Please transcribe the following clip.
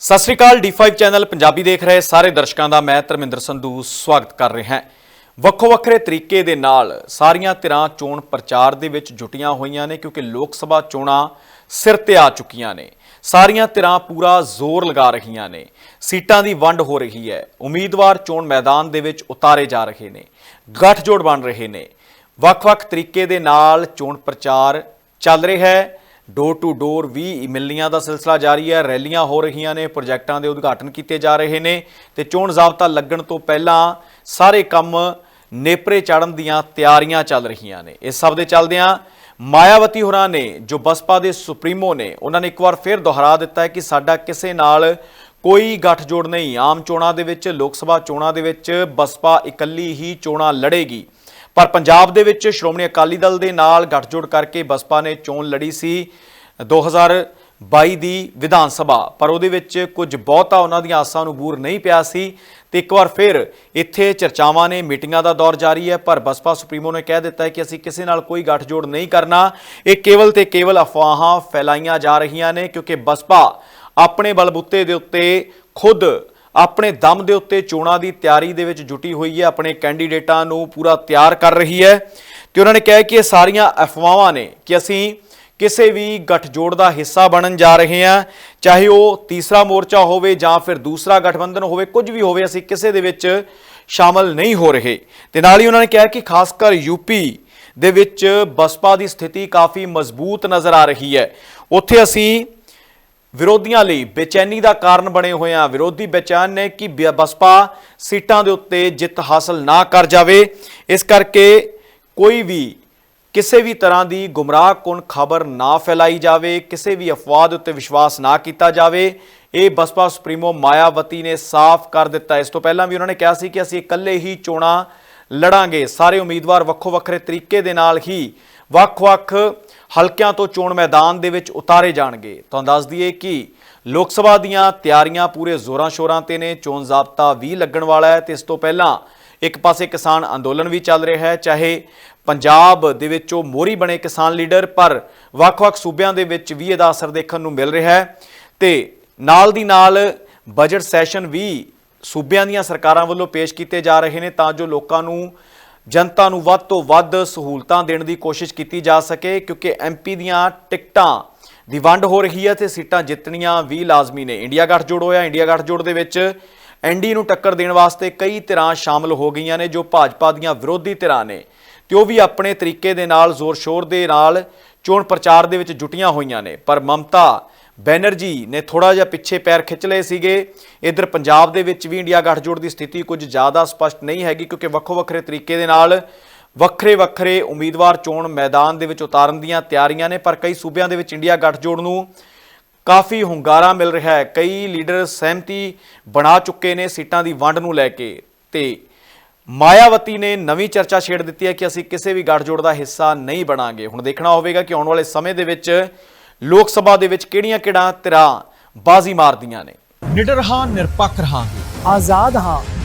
ਸਤਿ ਸ੍ਰੀ ਅਕਾਲ D5 channel Punjabi ਦੇਖ ਰਹੇ ਸਾਰੇ ਦਰਸ਼ਕਾਂ ਦਾ, ਮੈਂ ਧਰਮਿੰਦਰ ਸੰਧੂ ਸਵਾਗਤ ਕਰ ਰਿਹਾ ਹਾਂ। ਵੱਖੋ ਵੱਖਰੇ ਤਰੀਕੇ ਦੇ ਨਾਲ ਸਾਰੀਆਂ ਧਿਰਾਂ ਚੋਣ ਪ੍ਰਚਾਰ ਦੇ ਵਿੱਚ ਜੁਟੀਆਂ ਹੋਈਆਂ ਨੇ, ਕਿਉਂਕਿ ਲੋਕ ਸਭਾ ਚੋਣਾਂ ਸਿਰ ਤੇ ਆ ਚੁੱਕੀਆਂ ਨੇ। ਸਾਰੀਆਂ ਧਿਰਾਂ ਪੂਰਾ ਜ਼ੋਰ ਲਗਾ ਰਹੀਆਂ ਨੇ। ਸੀਟਾਂ ਦੀ ਵੰਡ ਹੋ ਰਹੀ ਹੈ। ਉਮੀਦਵਾਰ ਚੋਣ ਮੈਦਾਨ ਦੇ ਵਿੱਚ ਉਤਾਰੇ ਜਾ ਰਹੇ ਨੇ। ਗੱਠਜੋੜ ਬਣ ਰਹੇ ਨੇ। ਵੱਖ-ਵੱਖ ਤਰੀਕੇ ਦੇ ਨਾਲ ਚੋਣ ਪ੍ਰਚਾਰ ਚੱਲ ਰਿਹਾ ਹੈ। ਡੋਰ ਟੂ ਡੋਰ ਵੀ ਮਿਲਣੀਆਂ ਦਾ ਸਿਲਸਿਲਾ ਜਾਰੀ ਹੈ। ਰੈਲੀਆਂ ਹੋ ਰਹੀਆਂ ਨੇ, ਪ੍ਰੋਜੈਕਟਾਂ ਦੇ ਉਦਘਾਟਨ ਕੀਤੇ ਜਾ ਰਹੇ ਨੇ ਤੇ ਚੋਣ ਜ਼ਾਬਤਾ ਲੱਗਣ ਤੋਂ ਪਹਿਲਾਂ ਸਾਰੇ ਕੰਮ ਨੇਪਰੇ ਚੜਨ ਦੀਆਂ ਤਿਆਰੀਆਂ ਚੱਲ ਰਹੀਆਂ ਨੇ। ਇਸ ਸਭ ਦੇ ਚੱਲਦਿਆਂ ਮਾਇਆਵਤੀ ਹੋਰਾਂ ਨੇ, ਜੋ ਬਸਪਾ ਦੇ ਸੁਪਰੀਮੋ ਨੇ, ਉਹਨਾਂ ਨੇ ਇੱਕ ਵਾਰ ਫਿਰ ਦੁਹਰਾ ਦਿੱਤਾ ਹੈ ਕਿ ਸਾਡਾ ਕਿਸੇ ਨਾਲ ਕੋਈ ਗੱਠਜੋੜ ਨਹੀਂ। ਆਮ ਚੋਣਾਂ ਦੇ ਵਿੱਚ, ਲੋਕ ਸਭਾ ਚੋਣਾਂ ਦੇ ਵਿੱਚ ਬਸਪਾ ਇਕੱਲੀ ਹੀ ਚੋਣਾਂ ਲੜੇਗੀ। ਪਰ ਪੰਜਾਬ ਦੇ ਵਿੱਚ ਸ਼੍ਰੋਮਣੀ ਅਕਾਲੀ ਦਲ ਦੇ ਨਾਲ ਗੱਠਜੋੜ ਕਰਕੇ ਬਸਪਾ ਨੇ ਚੋਣ ਲੜੀ ਸੀ 2022 ਦੀ ਵਿਧਾਨ ਸਭਾ। ਪਰ ਉਹਦੇ ਵਿੱਚ ਕੁਝ ਬਹੁਤਾ ਉਹਨਾਂ ਦੀਆਂ ਆਸਾਂ ਨੂੰ ਬੂਰ ਨਹੀਂ ਪਿਆ ਸੀ ਤੇ ਇੱਕ ਵਾਰ ਫਿਰ ਇੱਥੇ ਚਰਚਾਵਾਂ ਨੇ, ਮੀਟਿੰਗਾਂ ਦਾ ਦੌਰ ਜਾਰੀ ਹੈ, ਪਰ ਬਸਪਾ ਸੁਪਰੀਮੋ ਨੇ ਕਹਿ ਦਿੱਤਾ ਹੈ ਕਿ ਅਸੀਂ ਕਿਸੇ ਨਾਲ ਕੋਈ ਗੱਠਜੋੜ ਨਹੀਂ ਕਰਨਾ। ਇਹ ਕੇਵਲ ਤੇ ਕੇਵਲ ਅਫਵਾਹਾਂ ਫੈਲਾਈਆਂ ਜਾ ਰਹੀਆਂ ਨੇ ਕਿਉਂਕਿ ਬਸਪਾ ਆਪਣੇ ਬਲਬੁੱਤੇ ਦੇ ਉੱਤੇ ਖੁਦ ਆਪਣੇ ਦਮ ਦੇ ਉੱਤੇ ਚੋਣਾਂ ਦੀ ਤਿਆਰੀ ਦੇ ਵਿੱਚ ਜੁਟੀ ਹੋਈ ਹੈ, ਆਪਣੇ ਕੈਂਡੀਡੇਟਾਂ ਨੂੰ ਪੂਰਾ ਤਿਆਰ ਕਰ ਰਹੀ ਹੈ ਤੇ ਉਹਨਾਂ ਨੇ ਕਿਹਾ ਕਿ ਇਹ ਸਾਰੀਆਂ ਅਫਵਾਹਾਂ ਨੇ ਕਿ ਅਸੀਂ ਕਿਸੇ ਵੀ ਗਠਜੋੜ ਦਾ ਹਿੱਸਾ ਬਣਨ ਜਾ ਰਹੇ ਹਾਂ, ਚਾਹੇ ਉਹ ਤੀਸਰਾ ਮੋਰਚਾ ਹੋਵੇ ਜਾਂ ਫਿਰ ਦੂਸਰਾ ਗਠਬੰਧਨ ਹੋਵੇ, ਕੁਝ ਵੀ ਹੋਵੇ, ਅਸੀਂ ਕਿਸੇ ਦੇ ਵਿੱਚ ਸ਼ਾਮਲ ਨਹੀਂ ਹੋ ਰਹੇ। ਤੇ ਨਾਲ ਹੀ ਉਹਨਾਂ ਨੇ ਕਿਹਾ ਕਿ ਖਾਸ ਕਰ ਯੂਪੀ ਦੇ ਵਿੱਚ ਬਸਪਾ ਦੀ ਸਥਿਤੀ ਕਾਫੀ ਮਜ਼ਬੂਤ ਨਜ਼ਰ ਆ ਰਹੀ ਹੈ। ਉੱਥੇ ਅਸੀਂ ਵਿਰੋਧੀਆਂ ਲਈ ਬੇਚੈਨੀ ਦਾ ਕਾਰਨ ਬਣੇ ਹੋਏ ਆ। ਵਿਰੋਧੀ ਬੇਚੈਨ ਨੇ ਕਿ ਬ- ਬਸਪਾ ਸੀਟਾਂ ਦੇ ਉੱਤੇ ਜਿੱਤ ਹਾਸਲ ਨਾ ਕਰ ਜਾਵੇ। ਇਸ ਕਰਕੇ ਕੋਈ ਵੀ, ਕਿਸੇ ਵੀ ਤਰ੍ਹਾਂ ਦੀ ਗੁੰਮਰਾਹਕੁਨ ਖਬਰ ਨਾ ਫੈਲਾਈ ਜਾਵੇ, ਕਿਸੇ ਵੀ ਅਫਵਾਹ ਦੇ ਉੱਤੇ ਵਿਸ਼ਵਾਸ ਨਾ ਕੀਤਾ ਜਾਵੇ, ਇਹ ਬਸਪਾ ਸੁਪਰੀਮੋ ਮਾਇਆਵਤੀ ਨੇ ਸਾਫ਼ ਕਰ ਦਿੱਤਾ। ਇਸ ਤੋਂ ਪਹਿਲਾਂ ਵੀ ਉਹਨਾਂ ਨੇ ਕਿਹਾ ਸੀ ਕਿ ਅਸੀਂ ਇਕੱਲੇ ਹੀ ਚੋਣਾਂ ਲੜਾਂਗੇ। ਸਾਰੇ ਉਮੀਦਵਾਰ ਵੱਖੋ ਵੱਖਰੇ ਤਰੀਕੇ ਦੇ ਨਾਲ ਹੀ ਵੱਖ-ਵੱਖ ਹਲਕਿਆਂ ਤੋਂ ਚੋਣ ਮੈਦਾਨ ਦੇ ਵਿੱਚ ਉਤਾਰੇ ਜਾਣਗੇ। ਤੁਹਾਨੂੰ ਦੱਸ ਦਈਏ ਕਿ ਲੋਕ ਸਭਾ ਦੀਆਂ ਤਿਆਰੀਆਂ ਪੂਰੇ ਜ਼ੋਰਾਂ ਸ਼ੋਰਾਂ ਤੇ ਨੇ। ਚੋਣ ਜ਼ਾਬਤਾ ਵੀ ਲੱਗਣ ਵਾਲਾ ਹੈ ਤੇ ਇਸ ਤੋਂ ਪਹਿਲਾਂ ਇੱਕ ਪਾਸੇ ਕਿਸਾਨ ਅੰਦੋਲਨ ਵੀ ਚੱਲ ਰਿਹਾ ਹੈ, ਚਾਹੇ ਪੰਜਾਬ ਦੇ ਵਿੱਚ ਉਹ ਮੋਰੀ ਬਣੇ ਕਿਸਾਨ ਲੀਡਰ, ਪਰ ਵੱਖ-ਵੱਖ ਸੂਬਿਆਂ ਦੇ ਵਿੱਚ ਵੀ ਇਹਦਾ ਅਸਰ ਦੇਖਣ ਨੂੰ ਮਿਲ ਰਿਹਾ ਹੈ। ਤੇ ਨਾਲ ਦੀ ਨਾਲ ਬਜਟ ਸੈਸ਼ਨ ਵੀ ਸੂਬਿਆਂ ਦੀਆਂ ਸਰਕਾਰਾਂ ਵੱਲੋਂ ਪੇਸ਼ ਕੀਤੇ ਜਾ ਰਹੇ ਨੇ ਤਾਂ ਜੋ ਲੋਕਾਂ ਨੂੰ ਜਨਤਾ ਨੂੰ ਵੱਧ ਤੋਂ ਵੱਧ ਸਹੂਲਤਾਂ ਦੇਣ ਦੀ ਕੋਸ਼ਿਸ਼ ਕੀਤੀ ਜਾ ਸਕੇ, ਕਿਉਂਕਿ ਐਮਪੀ ਦੀਆਂ ਟਿਕਟਾਂ ਦੀ ਵੰਡ ਹੋ ਰਹੀ ਹੈ ਤੇ ਸੀਟਾਂ ਜਿੱਤਣੀਆਂ ਵੀ ਲਾਜ਼ਮੀ ਨੇ। ਇੰਡੀਆ ਗੱਠਜੋੜ ਹੋਇਆ, ਇੰਡੀਆ ਗੱਠਜੋੜ ਦੇ ਵਿੱਚ ਐਨਡੀ ਨੂੰ ਟੱਕਰ ਦੇਣ ਵਾਸਤੇ ਕਈ ਧਿਰਾਂ ਸ਼ਾਮਲ ਹੋ ਗਈਆਂ ਨੇ, ਜੋ ਭਾਜਪਾ ਦੀਆਂ ਵਿਰੋਧੀ ਧਿਰਾਂ ਨੇ। ਤੇ ਉਹ ਵੀ ਆਪਣੇ ਤਰੀਕੇ ਦੇ ਨਾਲ, ਜ਼ੋਰ-ਸ਼ੋਰ ਦੇ ਨਾਲ ਚੋਣ ਪ੍ਰਚਾਰ ਦੇ ਵਿੱਚ ਜੁਟੀਆਂ ਹੋਈਆਂ ਨੇ। ਪਰ ਮਮਤਾ ਬੈਨਰਜੀ ਨੇ ਥੋੜਾ ਜਿਹਾ ਪਿੱਛੇ ਪੈਰ ਖਿੱਚ ਲਏ ਸੀਗੇ। ਇਧਰ ਪੰਜਾਬ ਦੇ ਵਿੱਚ ਵੀ ਇੰਡੀਆ ਗੱਠਜੋੜ ਦੀ ਸਥਿਤੀ ਕੁਝ ਜ਼ਿਆਦਾ ਸਪਸ਼ਟ ਨਹੀਂ ਹੈਗੀ, ਕਿਉਂਕਿ ਵੱਖੋ ਵੱਖਰੇ ਤਰੀਕੇ ਦੇ ਨਾਲ ਵੱਖਰੇ ਵੱਖਰੇ ਉਮੀਦਵਾਰ ਚੋਣ ਮੈਦਾਨ ਦੇ ਵਿੱਚ ਉਤਾਰਨ ਦੀਆਂ ਤਿਆਰੀਆਂ ਨੇ, ਪਰ ਕਈ ਸੂਬਿਆਂ ਦੇ ਵਿੱਚ ਇੰਡੀਆ ਗੱਠਜੋੜ ਨੂੰ ਕਾਫੀ ਹੁੰਗਾਰਾ ਮਿਲ ਰਿਹਾ ਹੈ। ਕਈ ਲੀਡਰ ਸਹਿਮਤੀ ਬਣਾ ਚੁੱਕੇ ਨੇ ਸੀਟਾਂ ਦੀ ਵੰਡ ਨੂੰ ਲੈ ਕੇ ਤੇ ਮਾਇਆਵਤੀ ਨੇ ਨਵੀਂ ਚਰਚਾ ਛੇੜ ਦਿੱਤੀ ਹੈ ਕਿ ਅਸੀਂ ਕਿਸੇ ਵੀ ਗੱਠਜੋੜ ਦਾ ਹਿੱਸਾ ਨਹੀਂ ਬਣਾਂਗੇ। ਹੁਣ ਦੇਖਣਾ ਹੋਵੇਗਾ ਕਿ ਆਉਣ ਵਾਲੇ ਸਮੇਂ ਦੇ ਵਿੱਚ ਲੋਕ ਸਭਾ ਦੇ ਵਿੱਚ ਕਿਹੜੀਆਂ-ਕਿਹੜੀਆਂ ਧਿਰਾਂ ਬਾਜ਼ੀ ਮਾਰਦੀਆਂ ਨੇ। ਨਿਡਰ ਹਾਂ ਨਿਰਪੱਖ ਰਹਾਂਗੇ। ਆਜ਼ਾਦ ਹਾਂ